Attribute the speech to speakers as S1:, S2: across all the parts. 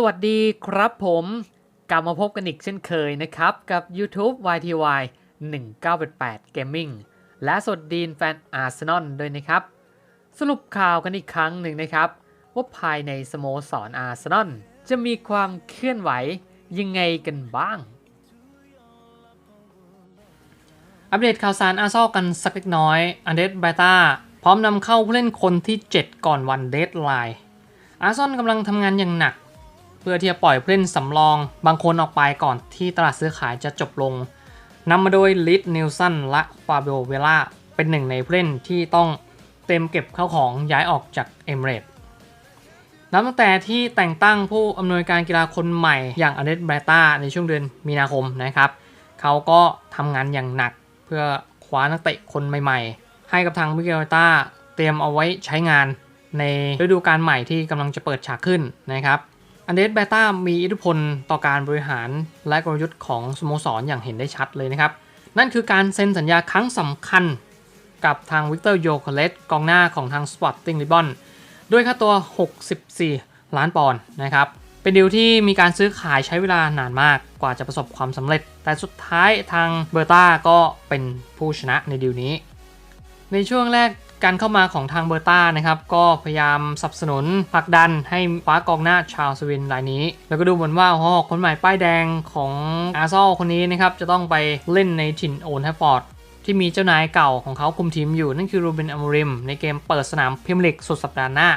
S1: สวัสดีครับผมกลับมาพบกันอีกเช่นเคยนะครับ กับ YouTube YTY 1988 Gaming และสวัสดีแฟนอาร์เซนอลด้วยนะครับ สรุปข่าวกันอีกครั้งหนึ่งนะครับ ว่าภายในสโมสรอาร์เซนอลจะมีความเคลื่อนไหวยังไงกันบ้าง อัปเดตข่าวสารอาร์ซอลกันสักเล็กน้อยอันเดรสเบต้าพร้อมนำเข้าผู้เล่นคนที่ 7 ก่อนวันเดทไลน์อาร์ซอลกำลังทำงานอย่างหนัก พื่อที่จะปล่อยผู้เล่นสำรอง บางคนออกไปก่อนที่ตลาดซื้อขายจะจบลงนำมาโดยลิดนิลสันและฟาเบโอเวล่าเป็นหนึ่งในผู้เล่นที่ต้องเต็มเก็บเข้าของย้ายออกจากเอมเรตนับตั้งแต่ที่แต่งตั้งผู้อำนวยการกีฬาคนใหม่อย่างอเดสเบรตาในช่วงเดือนมีนาคมนะครับ เขาก็ทำงานอย่างหนักเพื่อคว้านักเตะคนใหม่ๆ ให้กับทางมิเกลตาเตรียมเอาไว้ใช้งานในฤดูกาลใหม่ที่กำลังจะเปิดฉากขึ้นนะครับ อันเดสเบต้ามีอิทธิพลต่อการบริหารและกลยุทธ์ของสโมสรอย่างเห็นได้ชัดเลยนะครับ นั่นคือการเซ็นสัญญาครั้งสำคัญกับทางวิกเตอร์โยโคเลสกองหน้าของทางสปอร์ติ้งลิบอนด้วยค่าตัว 64 ล้านปอนด์นะครับ เป็นดีลที่มีการซื้อขายใช้เวลานานมากกว่าจะประสบความสำเร็จ แต่สุดท้ายทางเบอร์ต้าก็เป็นผู้ชนะในดีลนี้ ในช่วงแรก การเข้ามาของทางเบอร์ต้านะครับก็พยายามสนับสนุนผลักดันให้ฟ้ากองหน้าชาวสวินรายนี้ แล้วก็ดูเหมือนว่าอ๋อคนใหม่ป้ายแดงของอาร์ซอลคนนี้นะครับจะต้องไปเล่นในถิ่นโอนแทฟฟอร์ดที่มีเจ้านายเก่าของเขาคุมทีมอยู่นั่นคือรูเบนอมริม ในเกมเปิดสนามพิมลิกสุดสัปดาห์หน้า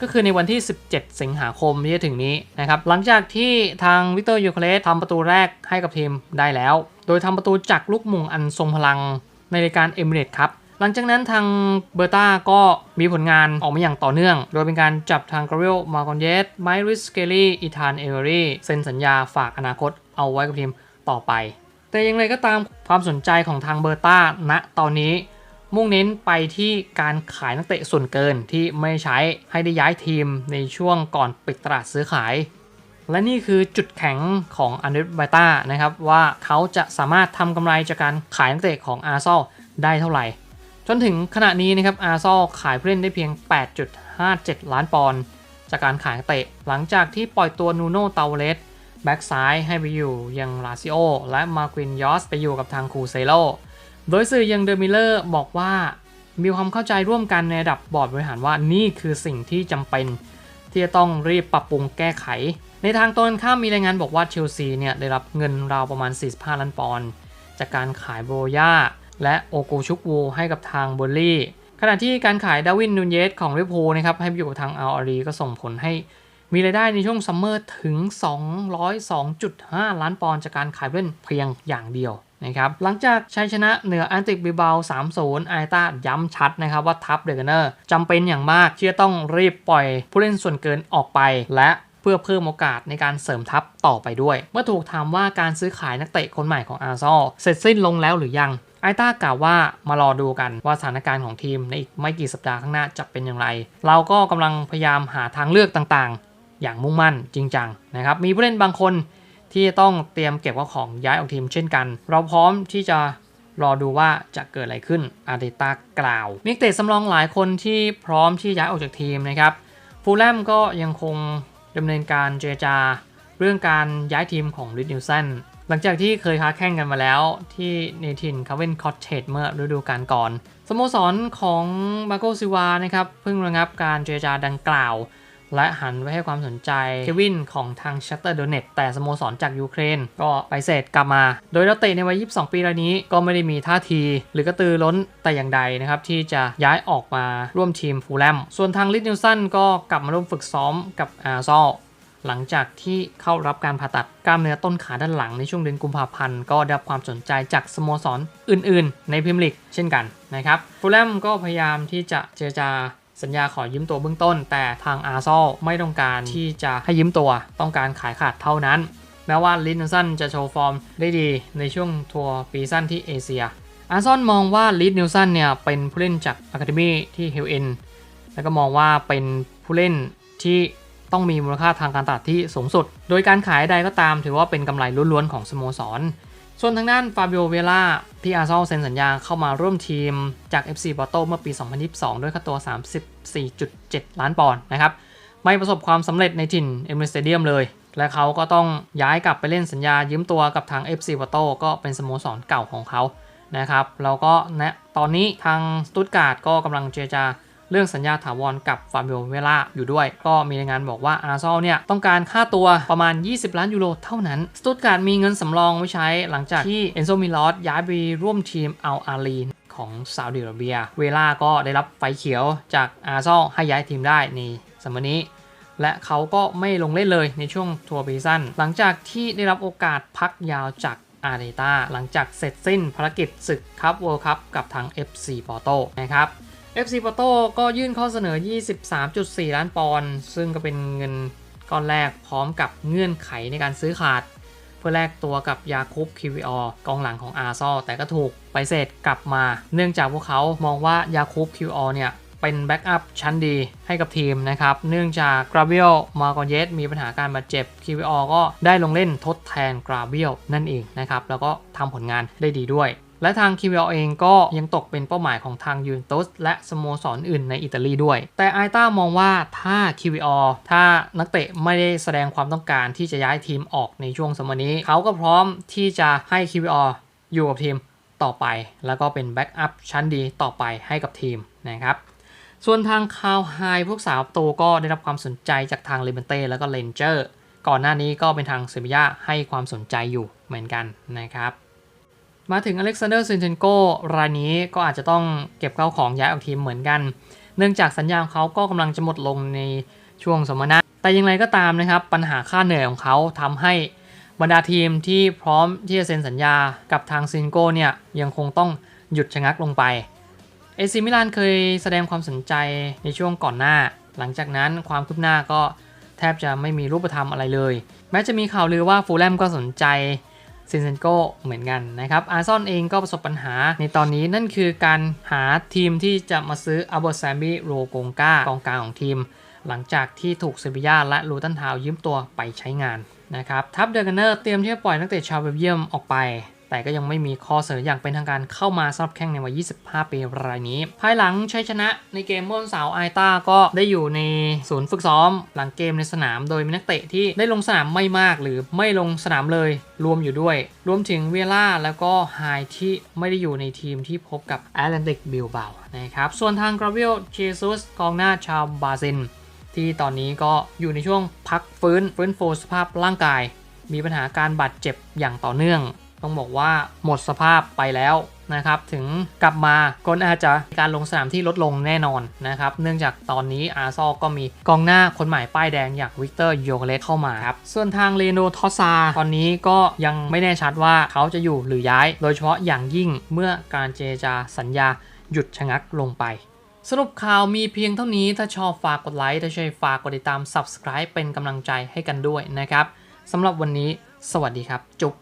S1: ก็คือในวันที่ 17 สิงหาคมที่จะถึงนี้นะครับ หลังจากที่ทางวิกเตอร์ยูเคเลสทำประตูแรกให้กับทีมได้แล้ว โดยทำประตูจากลูกมุงอันทรงพลังในรายการเอมิเรตครับ หลังจากนั้นทางเบอร์ต้าก็มีผลงานออกมาอย่างต่อเนื่อง โดยเป็นการจับทางกราเวลมาคอนเยสไมริสเกลี่อีธานเอเวอรี่เซ็นสัญญาฝากอนาคตเอาไว้กับทีมต่อไป แต่อย่างไรก็ตามความสนใจของทางเบอร์ต้าณตอนนี้ มุ่งเน้นไปที่การขายนักเตะส่วนเกินที่ไม่ใช้ให้ได้ย้ายทีมในช่วงก่อนปิดตลาดซื้อขายและนี่คือจุดแข็งของอันเดรสไบต้านะครับ ว่าเขาจะสามารถทำกำไรจากการขายนักเตะของอาร์ซอลได้เท่าไหร่ จนถึงขณะนี้นะครับอาร์ซอลขายผู้เล่นได้เพียง 8.57 ล้านปอนด์จากการขายเตะ หลังจากที่ปล่อยตัวนูโน่เตาเลสแบ็กซ้ายให้ไปอยู่ยังลาซิโอและมาควินยอสไปอยู่กับทางคูเซโลโดยสื่อยังเดอร์มิลเลอร์บอกว่ามีความเข้าใจร่วมกันในระดับบอร์ดบริหารว่านี่คือสิ่งที่จำเป็น ที่จะต้องรีบปรับปรุงแก้ไข ในทางตรงข้ามมีรายงานบอกว่าเชลซีเนี่ยได้รับเงินราวประมาณ 45 ล้านปอนด์จากการขายโบย่า และโอโกชุกวูให้กับทางเบอร์ลี่ขณะที่การขายดาวินนูนเยสของลิเวอร์พูลนะครับให้ไปอยู่กับทางอัลอารีก็ส่งผลให้มีรายได้ในช่วงซัมเมอร์ถึง 202.5 ล้านปอนด์จากการขายเล่นเพียงอย่างเดียวนะครับหลังจากชัยชนะเหนือแอนติกบิเบา3-0ไอต้าย้ำชัดนะครับว่าทัพเดอะเนอร์จำเป็นอย่างมากที่จะต้องรีบปล่อยผู้เล่นส่วนเกินออกไป และเพื่อเพิ่มโอกาสในการเสริมทัพต่อไปด้วย เมื่อถูกถามว่าการซื้อขายนักเตะคนใหม่ของอาร์ซอลเสร็จสิ้นลงแล้วหรือยัง ไอต้ากล่าวว่ามารอดูกันว่าสถานการณ์ของทีมในอีกไม่กี่สัปดาห์ข้างหน้าจะเป็นอย่างไร เราก็กำลังพยายามหาทางเลือกต่างๆ อย่างมุ่งมั่นจริงจังนะครับ มีผู้เล่นบางคนที่จะต้องเตรียมเก็บข้าของย้ายออกทีมเช่นกัน เราพร้อมที่จะรอดูว่าจะเกิดอะไรขึ้นอาร์เตต้ากล่าว มีนักเตะสำรองหลายคนที่พร้อมที่ย้ายออกจากทีมนะครับฟูลแลมก็ยังคงดำเนินการเจรจา เรื่องการย้ายทีมของริดนิวสัน หลังจากที่เคยค้าแข่งกันมาแล้วที่เนทินคาเวนคอตเทจเมื่อฤดูกาลก่อน สโมสรของมาโกซิวานะครับเพิ่งระงับการเจรจาดังกล่าว และหันไปให้ความสนใจเควินของทางชัตเตอร์โดเนตแต่สโมสรจากยูเครน ก็ไปเสร็จกลับมา โดยนักเตะในวัย 22 ปีรายนี้ก็ไม่ได้มีท่าที หรือกระตือร้นแต่อย่างใดนะครับที่จะย้ายออกมาร่วมทีมฟูลแลม ส่วนทางลิดนิวสันก็กลับมาร่วมฝึกซ้อมกับอาร์ซอล หลังจากที่เข้ารับการผ่าตัดกล้ามเนื้อต้นขาด้านหลังในช่วงเดือนกุมภาพันธ์ก็ได้รับความสนใจจากสโมสรออื่นๆ ในพรีมลีกเช่นกันนะครับฟูลแลมก็พยายามที่จะเจรจาสัญญาขอยืมตัวเบื้องต้น แต่ทางอาร์ซอลไม่ต้องการที่จะให้ยืมตัวต้องการขายขาดเท่านั้น แม้ว่าลินสันจะโชว์ฟอร์มได้ดีในช่วงทัวร์ปีสั้นที่เอเชีย อาร์ซอนมองว่าลิดนิวสันเนี่ยเป็นผู้เล่นจากอะคาเดมีที่เฮลเอ็นแล้วก็มองว่าเป็นผู้เล่นที่ ต้องมีมูลค่าทางการตลาดที่สูงสุด โดยการขายใดก็ตามถือว่าเป็นกำไรล้วนๆของสโมสร ส่วนทางด้านฟาบิโอเวล่าที่อาร์ซอลเซ็นสัญญาเข้ามาร่วมทีมจาก FC p o r t o เมื่อปี 2022 ด้วยค่าตัว 34.7 ล้านปอนด์นะครับ ไม่ประสบความสำเร็จในถิ่นเอมิเรสเตเดียมเลย และเขาก็ต้องย้ายกลับไปเล่นสัญญายืมตัวกับทาง FC p o r t o ก็เป็นสโมสรเก่าของเขานะครับแล้วก็ณตอนนี้ทางสตุตการ์ดก็กำลังเจรจา เรื่องสัญญาถาวรกับฟาบิโอเวล่าอยู่ด้วย ก็มีรายงานบอกว่าอาร์ซอลเนี่ยต้องการค่าตัวประมาณ 20 ล้านยูโรเท่านั้นสตุตการ์ดมีเงินสำรองไว้ใช้หลังจากที่เอนโซมิลอสย้ายไปร่วมทีมอัลอาลีนของซาอุดิอาระเบีย เวลาก็ได้รับไฟเขียวจากอาร์ซอลให้ย้ายทีมได้ในสมัยนี้และเขาก็ไม่ลงเล่นเลยในช่วงทัวร์ปีซันหลังจากที่ได้รับโอกาสพักยาวจากอาร์เ t ตาหลังจากเสร็จสิ้นภารกิจศึกคัพเวิลด์คัพกับทาง FC Porto นะครับ FC Porto ก็ยื่นข้อเสนอ 23.4 ล้านปอนด์ซึ่งก็เป็นเงินก้อนแรกพร้อมกับเงื่อนไขในการซื้อขาด เพื่อแลกตัวกับยาคุปคิวิออกองหลังของอาร์ซอลแต่ก็ถูกไปเสร็จกลับมา เนื่องจากพวกเขามองว่ายาคุปคิวออเนี่ยเป็นแบ็กอัพชั้นดีให้กับทีมนะครับ เนื่องจากกราเบียลมาร์กอเยสมีปัญหาการบาดเจ็บคิวิอก็ได้ลงเล่นทดแทนกราเบียลนั่นเองนะครับ แล้วก็ทำผลงานได้ดีด้วย และทางคิวิอเองก็ยังตกเป็นเป้าหมายของทางยูเวนตุสและสโมสรออื่นในอิตาลีด้วย แต่ไอต้ามองว่าถ้าคิวิอถ้านักเตะไม่ได้แสดงความต้องการที่จะย้ายทีมออกในช่วงสมัยนี้ เขาก็พร้อมที่จะให้คิวิออยู่กับทีมต่อไป แล้วก็เป็นแบ็กอัพชั้นดีต่อไปให้กับทีมนะครับส่วนทางคาวไฮพวกสาวประตูก็ได้รับความสนใจจากทางเลเ e นเต้แล้วก็เลนเจอร์ก่อนหน้านี้ก็เป็นทางเซบียาให้ความสนใจอยู่เหมือนกันนะครับ มาถึงอเล็กซานเดอร์ซินเชนโกรายนี้ก็อาจจะต้องเก็บเข้าของย้ายออกทีมเหมือนกัน เนื่องจากสัญญาของเขาก็กำลังจะหมดลงในช่วงสมนะแต่อย่างไรก็ตามนะครับ ปัญหาค่าเหนื่อยของเขาทำให้บรรดาทีมที่พร้อมที่จะเซ็นสัญญากับทางซินโกเนี่ยยังคงต้องหยุดชะงักลงไปเอซิมิลานเคยแสดงความสนใจในช่วงก่อนหน้า หลังจากนั้นความคืบหน้าก็แทบจะไม่มีรูปธรรมอะไรเลย แม้จะมีข่าวลือว่าฟูลแลมก็สนใจ ซินเซนโกเหมือนกันนะครับอาร์ซอนเองก็ประสบปัญหาในตอนนี้นั่นคือการหาทีมที่จะมาซื้ออัลเบอร์แซมบี้โรโกงกากองกลางของทีม หลังจากที่ถูกเซบียาและลูตันทาวยืมตัวไปใช้งานนะครับทัพเดอร์กันเนอร์เตรียมที่จะปล่อยนักเตะชาวเบลเยียมออกไป แต่ก็ยังไม่มีข้อเสนออย่างเป็นทางการเข้ามาสำหรับแข่งในวัย 25 ปีรายนี้ ภายหลังชัยชนะในเกมเมื่อวันเสาร์ไอต้าก็ได้อยู่ในศูนย์ฝึกซ้อม หลังเกมในสนามโดยมีนักเตะที่ได้ลงสนามไม่มากหรือไม่ลงสนามเลยรวมอยู่ด้วย รวมถึงเวล่าแล้วก็ไฮที่ไม่ได้อยู่ในทีมที่พบกับแอตแลนติกบิลเบานะครับ ส่วนทางกราเวลเจซุสกองหน้าชาวบราซิลที่ตอนนี้ก็อยู่ในช่วงพักฟื้นฟื้นฟูสภาพร่างกาย มีปัญหาการบาดเจ็บอย่างต่อเนื่อง ต้องบอกว่าหมดสภาพไปแล้วนะครับ ถึงกลับมาก็อาจจะมีการลงสนามที่ลดลงแน่นอนนะครับ เนื่องจากตอนนี้อาร์ซอก็มีกองหน้าคนใหม่ป้ายแดงอย่างวิกเตอร์โยเกเลสเข้ามาครับ ส่วนทางเลโนทอซาตอนนี้ก็ยังไม่แน่ชัดว่าเขาจะอยู่หรือย้าย โดยเฉพาะอย่างยิ่งเมื่อการเจรจาสัญญาหยุดชะงักลงไปสรุปข่าวมีเพียงเท่านี้ ถ้าชอบฝากกดไลค์ ถ้าใช่ฝากกดติดตาม Subscribe เป็นกำลังใจให้กันด้วยนะครับ สำหรับวันนี้ สวัสดีครับ จุ๊บ